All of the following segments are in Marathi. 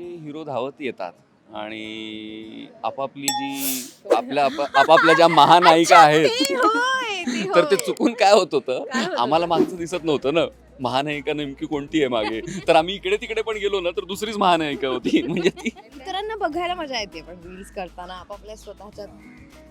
सगळे हिरो धावत येतात आणि आपापली जी आपल्या आप- आपापल्या ज्या महानायिका आहेत ती होय, ती तर ते होय. चुकून काय होत होतं? काय होत आम्हाला मागचं दिसत नव्हतं ना. महानायिका नेमकी कोणती आहे मागे? तर आम्ही इकडे तिकडे पण गेलो ना तर दुसरीच महानायिका होती. म्हणजे ती इतरांना बघायला मजा येते पण रील्स करताना आपापल्या स्वतःच्या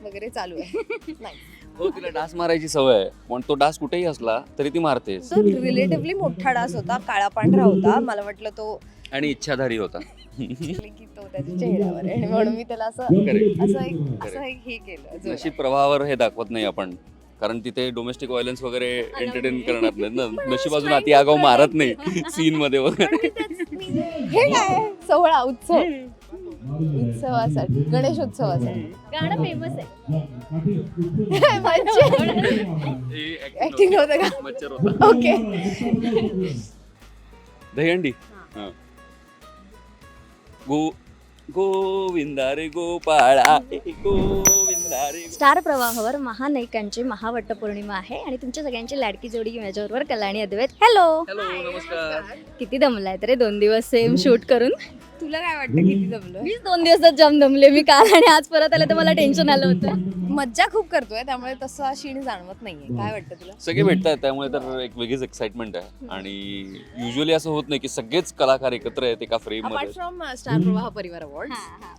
वगैरे चालू आहे. नाही. हो तिला डास मारायची सवय आहे. पण तो डास कुठेही असला तरी ती मारतेच. तो रिलेटिव्हली मोठा डास होता काळा पांढरा होता. मला वाटलं तो आणि इच्छाधारी होता. की तो त्याच्या चेहऱ्यावर आहे आणि म्हणून मी त्याला असं Correct. असं एक असं एक हे केलं. नशीब प्रवाहावर हे दाखवत नाही आपण. कारण तिथे डोमेस्टिक व्हायलन्स वगैरे एंटरटेन करणार नाही ना. नशीब अजून अति आगाव मारत नाही. सीन मध्ये वगैरे. हे काय? सोहळा उत्सव. उत्सवासाठी गणेश उत्सवासाठी गाणं फेमस आहे. ऍक्टिंग होतं का? ओके दहीहंडी. हा. गो गोविंदा रे गोपाळा ए गोविंदा रे स्टार प्रवाहावर महानायिकांची महावटपौर्णिमा आहे आणि तुमच्या सगळ्यांची लाडकी जोडी माझ्याबरोबर कल्याणी अद्वैत. हॅलो हॅलो नमस्कार. किती दमलाय तरी दोन दिवस सेम शूट करून. तुला काय वाटतं किती जमलं मीच दोन दिवसात जाम दमले मी काल आणि आज परत आले तर मला टेन्शन आलं होतं. मज्जा खूप करतोय त्यामुळे तसं शीण जाणवत नाहीये. काय वाटतं तुला? सगळे भेटतात त्यामुळे तर एक वेगळीच एक्साइटमेंट आहे. आणि युजली असं होत नाही की सगळेच कलाकार एकत्र आहेत एका frame अपार्टमध्ये. From star Pravah Parivar award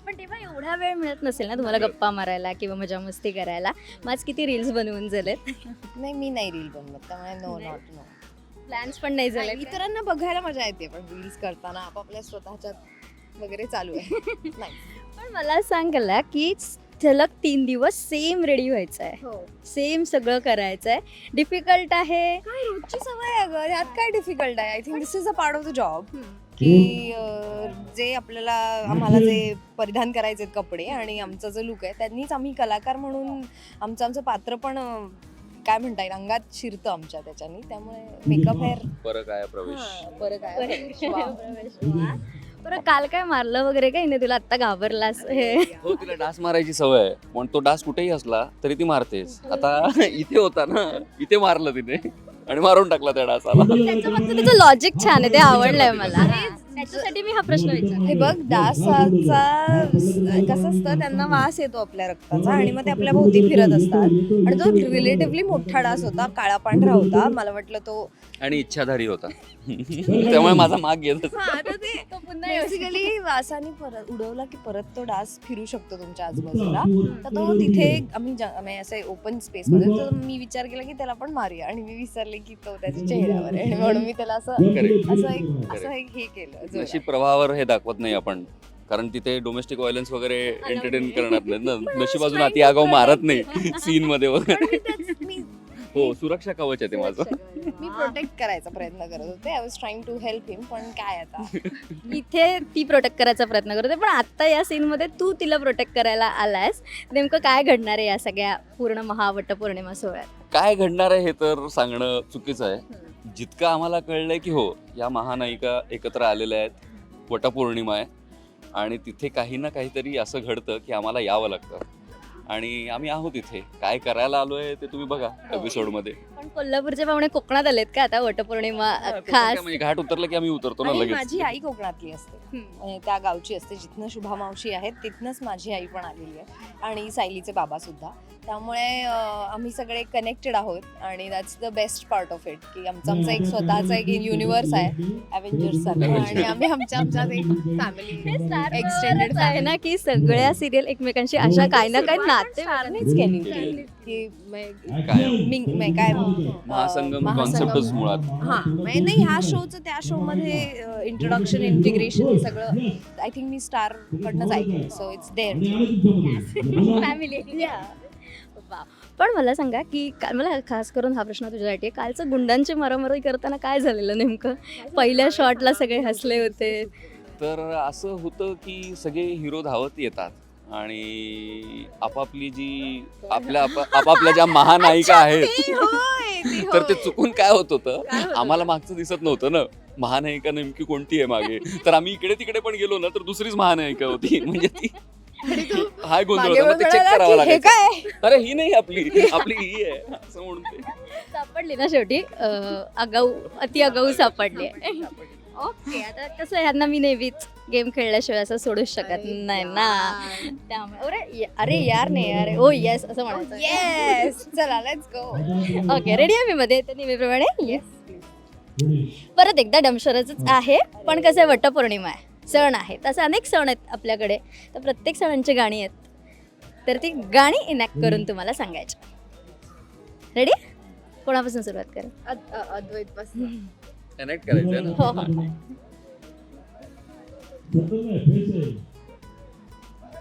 पण तेव्हा एवढा वेळ मिळत नसेल ना तुम्हाला गप्पा मारायला किंवा मजा मस्ती करायला? माझ किती रील्स बनवून झालेत? नाही मी नाही रील बनवत त्यामुळे नो नॉट नो प्लॅन्स पण नाही झाले इतरांना बघायला मजा येते पण रील्स करताना आपापल्या स्वतःच्या वगैरे चालू आहे. नाही. पण मला सांगायला की सलग तीन दिवस सेम रेडी व्हायचं आहे सेम सगळं करायचं आहे डिफिकल्ट आहे. काय रोजची सवय आहे ग? यात काय डिफिकल्ट आहे? I think this is a part of the job की अं, जे आपल्याला आम्हाला जे परिधान करायचे आहेत कपडे आणि आमचा जो लुक आहे त्यांनीच आम्ही कलाकार म्हणून आमचं आमचं पात्र पण अं, काय म्हणता येईल? अंगात शिरतं आमच्या त्याच्यानी. त्यामुळे मेकअप हेअर परत आहे प्रवेश? बरं काय बरं काल काय मारलं वगैरे काही नाही तुला आत्ता घाबरलास हे. हो तिला डास मारायची सवय आहे. पण तो डास कुठेही असला तरी ती मारतेच. आता इथे होता ना इथे मारलं तिने. आणि मारून टाकला त्या डासाला. त्याचं फक्त त्याचं लॉजिक छान आहे ते आवडलंय मला. त्याच्यासाठी मी हा प्रश्न विचारला हे बघ डासाचा कसं असतं त्यांना वास येतो आपल्या रक्ताचा आणि मग ते आपल्या भोवती फिरत असतात. आणि तो रिलेटिव्हली मोठा डास होता काळा पांढरा होता. मला वाटलं तो आणि इच्छाधारी होता. त्यामुळे माझा माग घेतच तो पुन्हा येऊ बेसिकली वासाने परत उडवला की परत तो डास फिरू शकतो तुमच्या आजूबाजूला. तर तो तिथे आम्ही ज- आम्ही असे ओपन स्पेस मध्ये तर मी विचार केला की त्याला पण मारूया. आणि मी विसरले की तो त्याच्या चेहऱ्यावर आहे. आणि म्हणून मी त्याला असं. असं एक असं एक हे केलं. जोरात. नशीब प्रवाहावर हे दाखवत नाही आपण. कारण तिथे डोमेस्टिक व्हायलन्स वगैरे एंटरटेन करणार नाही ना. नशीब अजून अति आगाव मारत नाही सीन मध्ये वगैरे. मी हो सुरक्षा कवच आहे ते माझं. मी प्रोटेक्ट करायचा प्रयत्न करत होते. I was trying to help him पण काय आता? इथे ती प्रोटेक्ट करायचा प्रयत्न करते पण आता या सीन मध्ये तू तिला प्रोटेक्ट करायला आलायस. नेमकं काय घडणार आहे या सगळ्या पूर्ण महावट पौर्णिमा सोहळ्यात? काय घडणार आहे हे तर सांगणं चुकीचं आहे. जितकं आम्हाला कळलंय की हो या महानायिका एकत्र आलेल्या आहेत. वटपौर्णिमा आहे. आणि तिथे काही ना काहीतरी असं घडतं की आम्हाला यावं लागतं. आणि आम्ही आहोत इथे. काय करायला आलोय ते तुम्ही बघा एपिसोडमध्ये. पण कोल्हापूरचे पाहुणे कोकणात आलेत का आता? वटपौर्णिमा खास. काय म्हणजे घाट उतरलं की आम्ही उतरतो ना आणि लगेच. माझी आई कोकणातली असते. म्हणजे त्या गावची असते जिथनं शुभा मावशी आहेत तिथनंच माझी आई पण आलेली आहे. आणि सायलीचे बाबा सुद्धा. त्यामुळे अं, आम्ही सगळे कनेक्टेड आहोत आणि that's the best part of it की आमचं आमचं एक स्वतःचं एक युनिव्हर्स आहे अव्हेंजर्स आणि आम्ही आमच्या आमच्यात एक फॅमिली एक्सटेंडेड आहे ना की सगळ्या सिरियल एकमेकांशी अशा काही ना काही नाते केली. होती की म- काय? मिंग म- काय महासंगम. कॉन्सेप्टच मुळात. हा म्हणजे नाही ह्या शोचं त्या शो मध्ये इंट्रोडक्शन इंटिग्रेशन हे सगळं आय थिंक मी स्टार कडनंच ऐकलं सो इट्स देअर फॅमिली पण मला सांगा की काल मला खास करून हा प्रश्न तुझ्यासाठी आहे. कालचं गुंडांची मारामारी करताना काय झालेलं नेमकं? पहिल्या शॉटला सगळे हसले होते. तर असं होतं की सगळे हिरो धावत येतात. आणि आपापली जी आपल्या आप- आपापल्या ज्या महानायिका आहेत तर ते चुकून काय होत होतं? आम्हाला मागचं दिसत नव्हतं ना. महानायिका नेमकी कोणती आहे मागे? तर आम्ही इकडे तिकडे पण गेलो ना तर दुसरीच महानायिका होती. म्हणजे ती हाय गोंधळ होता मग ते चेक करावं हे लागायचं. काय? अरे ही नाही आपली. आपली ही आहे असं म्हणून ते. सापडली ना शेवटी? अं, आगाऊ अति आगाऊ सापडली. ओके आता कसं आहे, ह्यांना मी नेहमीच गेम खेळल्याशिवाय असं सोडूच शकत नाही ना. त्यामुळे अरे अरे यार नाही अरे ओ येस असं म्हणायचं. येस चला लेट्स गो ओके रेडी आहे मी मध्ये? तर नेहमीप्रमाणे येस परत एकदा डमशरच आहे पण कसं आहे वटपौर्णिमा आहे. सण आहे. तसे अनेक सण आहेत आपल्याकडे. तर प्रत्येक सणांची गाणी आहेत. तर ती गाणी इनॅक्ट करून तुम्हाला सांगायची. रेडी कोणापासून सुरुवात करा? अद्वैत पासून कनेक्ट करायचं आहे ना? हो हो.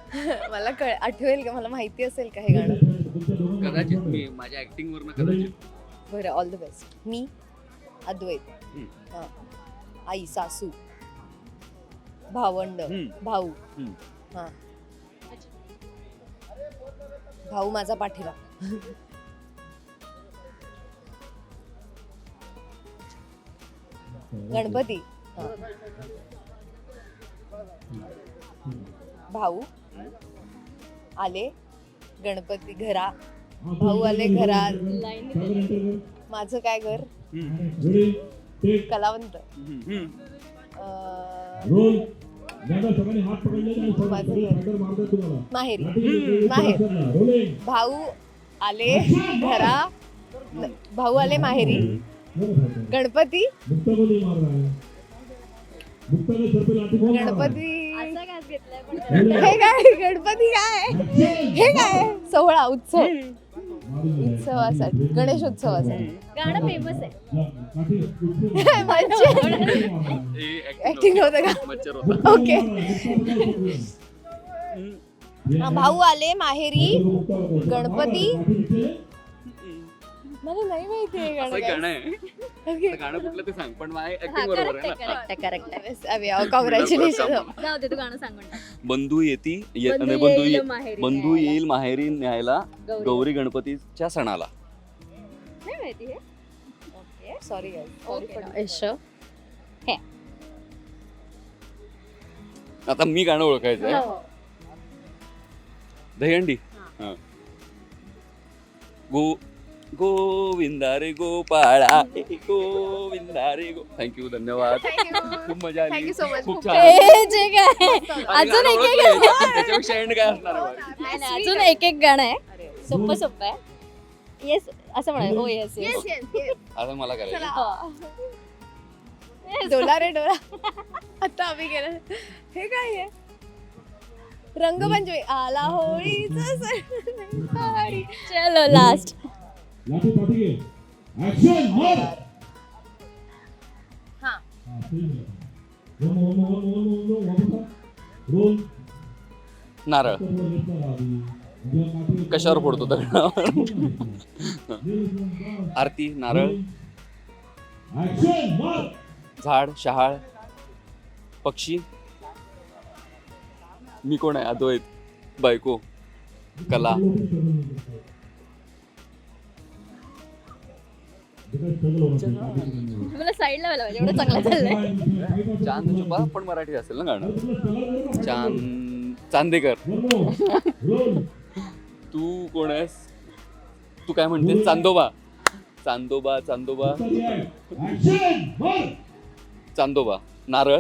मला कळ आठवेल का? मला माहिती असेल का हे गाणं? कदाचित मी माझ्या ऍक्टिंग वरनं कदाचित. बरं ऑल द बेस्ट मी अद्वैत. हम्म. हा. आई सासू. भावंड. हम्म. भाऊ. हम्म. हा. भाऊ माझा पाठीला गणपती. भाऊ आले गणपती घरा. भाऊ आले घरात माझं काय घर? कलावंत. माहेरी. माहेर. भाऊ आले घरा. भाऊ आले माहेरी. गणपती. गणपती? असं काय घेतलंय पण हे काय? गणपती काय? हे काय? सोहळा उत्सव. उत्सवासाठी. गणेशोत्सवासाठी. गाणं फेमस आहे. हे ऍक्टिंग होतं का? मच्छर होता ओके हा, भाऊ आले माहेरी. गणपती. मला नाही माहिती हे असं एक गाणं गाणं आहे. काय. Okay. आता गाणं कुठलं ते सांग पण माझ्या हा ऍक्टिंग बरोबर करेक्ट आहे आहे ना करेक्ट आहे करेक्ट अरे कॉंग्रॅच्युलेशन जाऊ दे तू गाणं सांगून टाक. बंधू येती ये- बंधू नाही, बंधू येईल ये- माहेरी बंधू न्यायला. येईल माहेरी न्यायला गौरी. गौरी गणपतीच्या सणाला. नाही माहिती हे. ओके सॉरी आता मी गाणं ओळखायचं आहे हो. दहीहंडी. हा. गो गोविंदा रे गोपाळा ए गोविंदा रे गो थँक्यू धन्यवाद खूप मजा आली. खूप छान. हे जे काय? अजून एक एक त्याच्यापेक्षा एंड काय असणार आहे? बघ. नाही, नाही, अजून एक. एक गाणं आहे. सोपं सोपं आहे. येस असं म्हणाल ओ येस येस आता मला करायचं. हो. डोला रे डोला. आता आम्ही गेलो. हे काय आहे? रंगपंचमी आला होळीचा सण. चलो लास्ट हा नारळ कशावर फोडतो दगड आरती नारळ झाड शहाळ पक्षी मी कोण आहे अद्वैत बायको कला मला साईडला व्हायला पाहिजे एवढं चांगलं चाललंय. चांद छुपा पण मराठी असेल ना गाणं? चांद चांदेकर. तू कोण आहेस? तू काय म्हणते चांदोबा. चांदोबा चांदोबा. चांदोबा नारळ.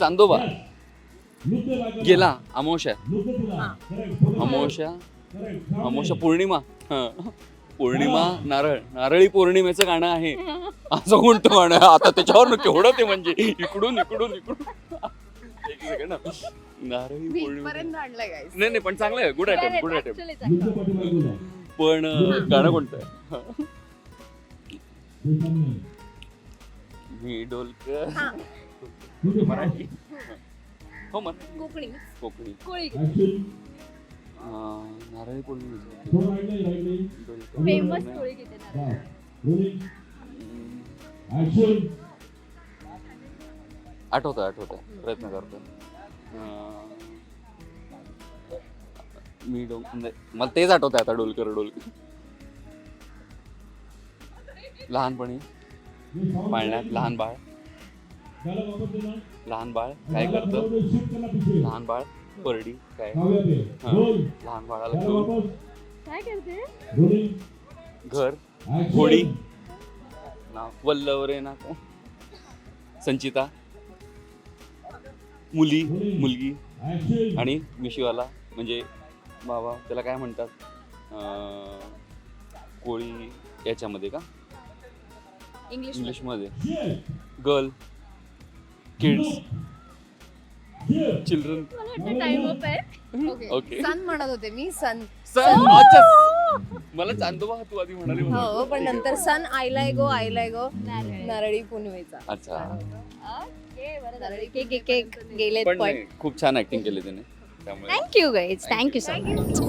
चांदोबा. गेला अमोशा अमोशा अमोशा पौर्णिमा. हा. पौर्णिमा नारळ. नारळी पौर्णिमेचं गाणं आहे. असं कोणतं गाणं आहे? आता त्याच्यावर केवढं ते म्हणजे. इकडून इकडून इकडून. नारळी पौर्णिमा. नाही नाही पण चांगलं आहे. गुड अटेम्प्ट गुड अटेम्प्ट चांगलं. पण गाणं कोणतं आहे? हा. मी डोलकर. मराठी. हो मराठी कोकणी कोकणी कोळी. अं, नारळी पौर्णिमेचं. फेमस कोळी गीत. हम्म, आठवतं आठवतं प्रयत्न करतो अं, मी डोल नाही, मला तेच आठवतं आता डोलकर डोलकर. लहानपणी. पाळण्यात लहान बाळ. लहान बाळ काय करतं? लहान बाळ परडी काय? हा. लहान बाळाला घेऊन. काय करते? घर होळी नाव वल्लव रे ना संचिता. मुली मुलगी. आणि मिशीवाला म्हणजे बाबा त्याला काय म्हणतात? अं, कोळी याच्यामध्ये का? इंग्लिश इंग्लिशमध्ये girl kids children time up आहे. ओके सन म्हणत होते मी सन सन अच्छा मला चांदोबा तू आधी म्हणाली. हो पण नंतर सन आयलाय गो आयलाय गो नारळी. पुनवेचा अच्छा. खूप छान ऍक्टिंग केली त्याने त्यामुळे. Thank you guys thank you so much